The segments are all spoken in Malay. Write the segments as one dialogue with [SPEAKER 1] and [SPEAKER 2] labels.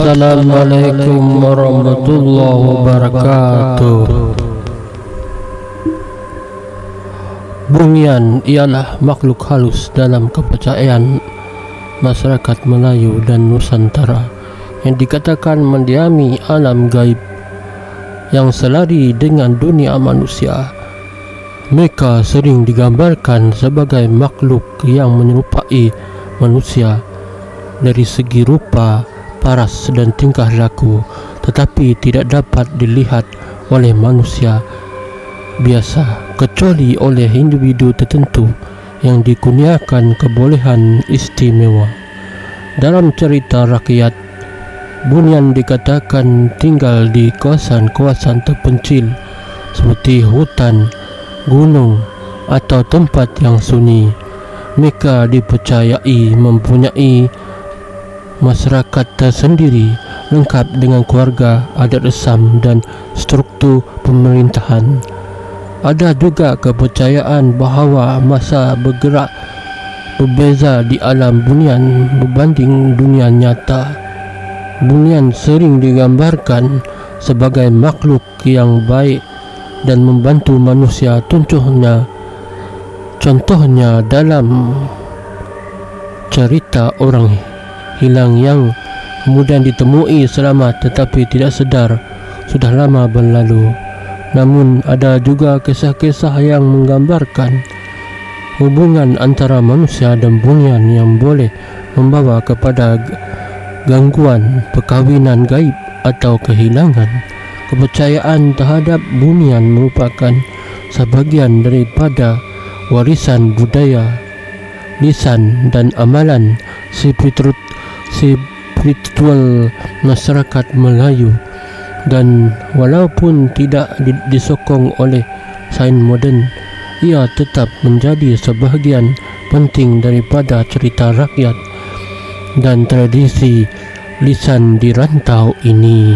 [SPEAKER 1] Assalamualaikum warahmatullahi wabarakatuh Bunyian ialah makhluk halus dalam kepercayaan masyarakat Melayu dan Nusantara yang dikatakan mendiami alam gaib yang selari dengan dunia manusia. Mereka sering digambarkan sebagai makhluk yang menyerupai manusia dari segi rupa, paras dan tingkah laku tetapi tidak dapat dilihat oleh manusia biasa kecuali oleh individu tertentu yang dikurniakan kebolehan istimewa. Dalam cerita rakyat, Bunyan dikatakan tinggal di kawasan-kawasan terpencil seperti hutan, gunung atau tempat yang sunyi. Mereka dipercayai mempunyai masyarakat tersendiri lengkap dengan keluarga, adat resam dan struktur pemerintahan. Ada juga kepercayaan bahawa masa bergerak berbeza di alam bunian berbanding dunia nyata. Bunian sering digambarkan sebagai makhluk yang baik dan membantu manusia contohnya contohnya dalam cerita orang hilang yang kemudian ditemui selamat tetapi tidak sedar sudah lama berlalu. Namun ada juga kisah-kisah yang menggambarkan hubungan antara manusia dan bunyian yang boleh membawa kepada gangguan perkahwinan gaib atau kehilangan. Kepercayaan terhadap bunyian merupakan sebahagian daripada warisan budaya, lisan dan amalan spiritual spiritual masyarakat Melayu dan walaupun tidak disokong oleh sains moden ia tetap menjadi sebahagian penting daripada cerita rakyat dan tradisi lisan di rantau ini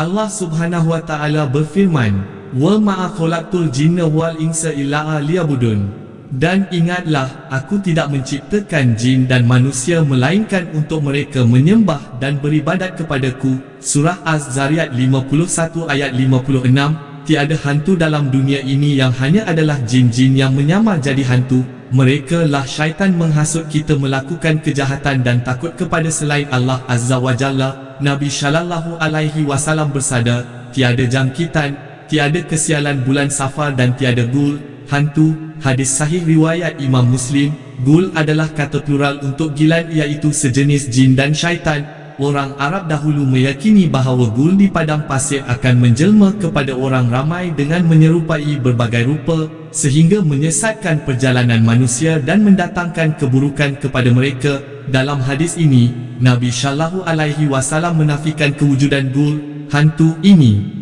[SPEAKER 2] Allah Subhanahu wa taala berfirman, "Wa ma khalaqtul jinna wal insa illa liya'budun." Dan ingatlah, aku tidak menciptakan jin dan manusia melainkan untuk mereka menyembah dan beribadat kepadaku. Surah Az-Zariyat 51 ayat 56 Tiada hantu dalam dunia ini yang hanya adalah jin-jin yang menyamar jadi hantu. Mereka lah syaitan menghasut kita melakukan kejahatan dan takut kepada selain Allah Azza wa Jalla. Nabi Shallallahu Alaihi Wasallam bersabda, tiada jangkitan, tiada kesialan bulan safar dan tiada gul, hantu, hadis sahih riwayat Imam Muslim, gul adalah kata plural untuk gilan iaitu sejenis jin dan syaitan. Orang Arab dahulu meyakini bahawa gul di padang pasir akan menjelma kepada orang ramai dengan menyerupai berbagai rupa sehingga menyesatkan perjalanan manusia dan mendatangkan keburukan kepada mereka. Dalam hadis ini, Nabi Shallallahu Alaihi Wasallam menafikan kewujudan gul, hantu ini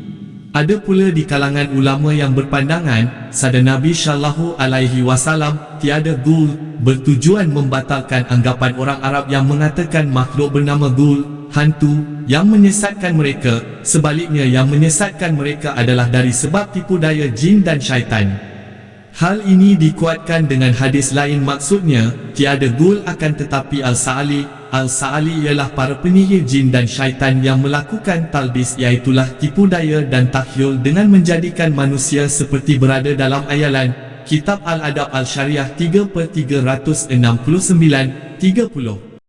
[SPEAKER 2] ada pula di kalangan ulama yang berpandangan sada Nabi Shallallahu Alaihi Wasallam tiada gul bertujuan membatalkan anggapan orang Arab yang mengatakan makhluk bernama gul hantu yang menyesatkan mereka sebaliknya yang menyesatkan mereka adalah dari sebab tipu daya jin dan syaitan hal ini dikuatkan dengan hadis lain maksudnya tiada gul akan tetapi al-sa'ali Al-Sa'ali ialah para penyihir jin dan syaitan yang melakukan talbis iaitulah tipu daya dan takhyul dengan menjadikan manusia seperti berada dalam ayalan. Kitab Al-Adab Al-Syariah 3 per 369, 30